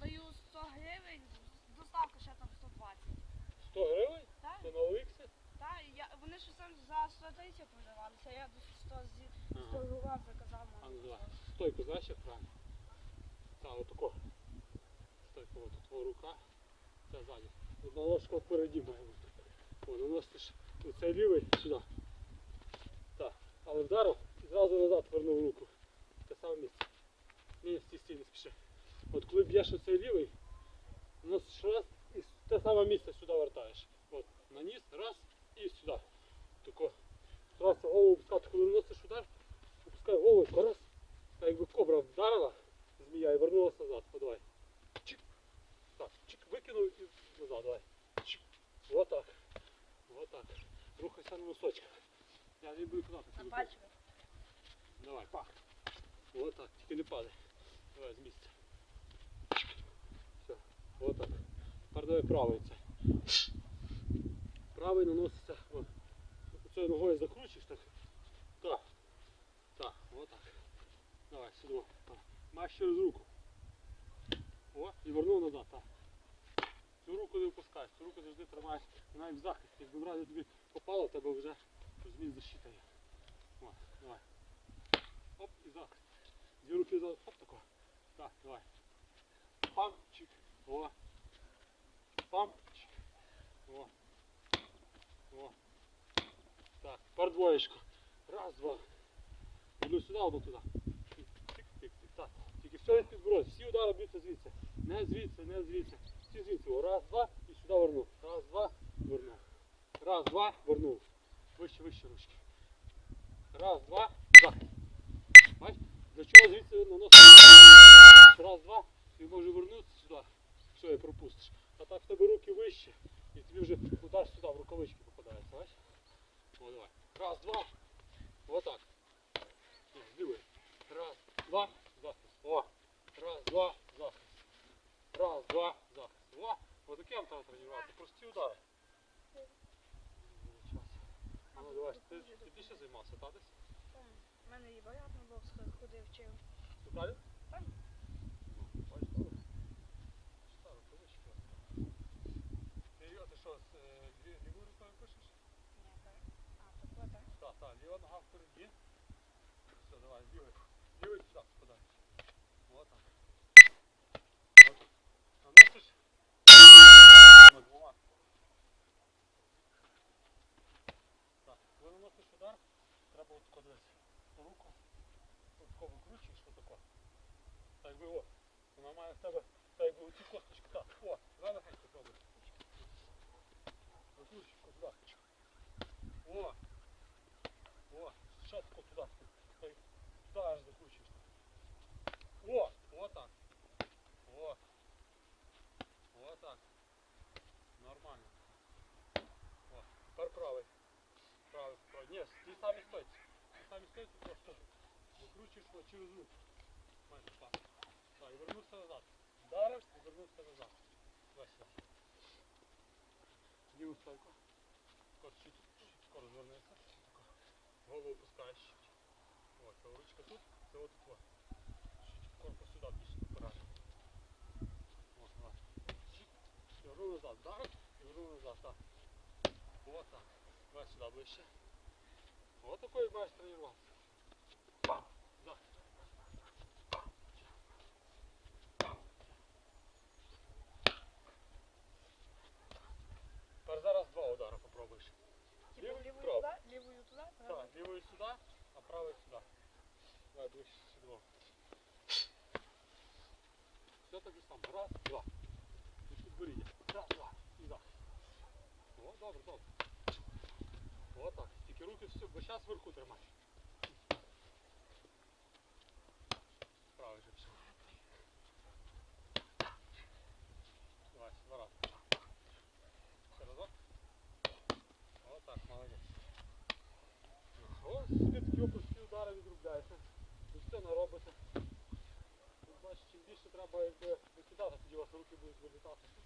даю 100 гривень, доставка ще там 120. 100 гривень? Так. Це на Оліксі? Так, я, вони ще сам за 130 тисяч продавалися, я до 100 зі 100 гривень заказав. А, ну. Стойку, знаєш, як правильно? Так, отако. Стойку, от твоя рука. Це ззаді. Одна ложка впереді має бути. О, наносиш оцей лівий сюди. Так. Але вдарив і зразу назад вернув руку. Те саме місце. Ні, стій, стій, не спіши. От коли б'єш оцей лівий, носиш раз і те саме місце сюди вертаєш. От, наніс, раз і сюди. Тако. Раз голову опускати, коли наносиш удар, опускай голову, раз. Так якби кобра вдарила, змія і вернулася назад. О, давай. Чик. Так, чик, викинув і назад, давай. Чик. Отак. Отак. Рухайся на носочках. Я не буду казати. На пальчиках. Давай, пах. Отак, тільки не падай. Давай з місця. Отак. Тепер давай правий це. Правий наноситься. Оцею ногою закручиш так. Так. Так, отак. Давай, сюди. Маєш через руку. О, і вернув назад, так. Цю руку не випускай, цю руку завжди тримаєш навіть в захисті. Якби в разі тобі попало, тебе вже розумієш защита є. О, давай. Оп, і захист. Дві руки за оп тако. Так, давай. Памчик. О. Памчик. О. О. Так, тепер двоєчко. Раз, два. Одну сюди, одну туди. Тик, тик, тик, тик. Так. Тільки все від підборозі. Всі удари б'ються звідси. Не звідси, не звідси. Всі звідси. О, раз, два і сюди вернув. Раз, два, вернув. Раз, два, вернув. Вище, вище ручки. Раз, два, захист. Бачиш? Для чого звідси наносити? Раз, два, і може вернутися сюди. Все, і пропустиш. А так в тебе руки вище, і тобі вже удар сюди в рукавички попадається, бачиш? О, давай. Раз, два. Отак. Злівий. Раз, два, захист. О. Раз, два, захист. Раз, два, захист. О, отаким треба тренувати. Прості удари. Ну, давай, ти, ти більше займався, та десь? У мене і барятно бокс ходив, вчив. Далі? Так. Так, так, ліва нога впереді. Все, давай, лівий. Лівий сюди впадаєш. Вот так. Вот так. Наносиш. Цими двома. Так, коли наносиш удар, треба от тако дивись. Руку. От тако викручуєш, отако. Так би о. Вона має в тебе, так якби оці косточки. Так, о, давай легенько пробуй. Викручуєш туди. О, о, ще тако туди. Той, туди аж закручуєш. О, о так. О. О так. Нормально. О, тепер правий. Правий, правий. Ні, ті самі стойці. Ті самі стойці просто викручуєш його через руку. Майже так. Так, і вернувся назад. Вдарив і вернувся назад. Давай сюди. Ліву стойку. Голову опускаєш Ось, ручка тут, це от тут. Корпус сюди більше вперед. Ось, давай. Вернув назад. Вдарив і вернув назад. Так. Ось так. Давай сюди ближче. Ось такий маєш тренуватися. а правою сюди. Давай ближче сюди. Все так же само. Раз, два. І підборіддя. Раз, два. І за. О, добре, добре. О, так. Тільки руки все, бо зараз вверху тримаєш. Собі такі прості удари відробляєте. Наробите. Тут, бачиш, чим більше треба якби, викидати, тоді у вас руки будуть вилітати.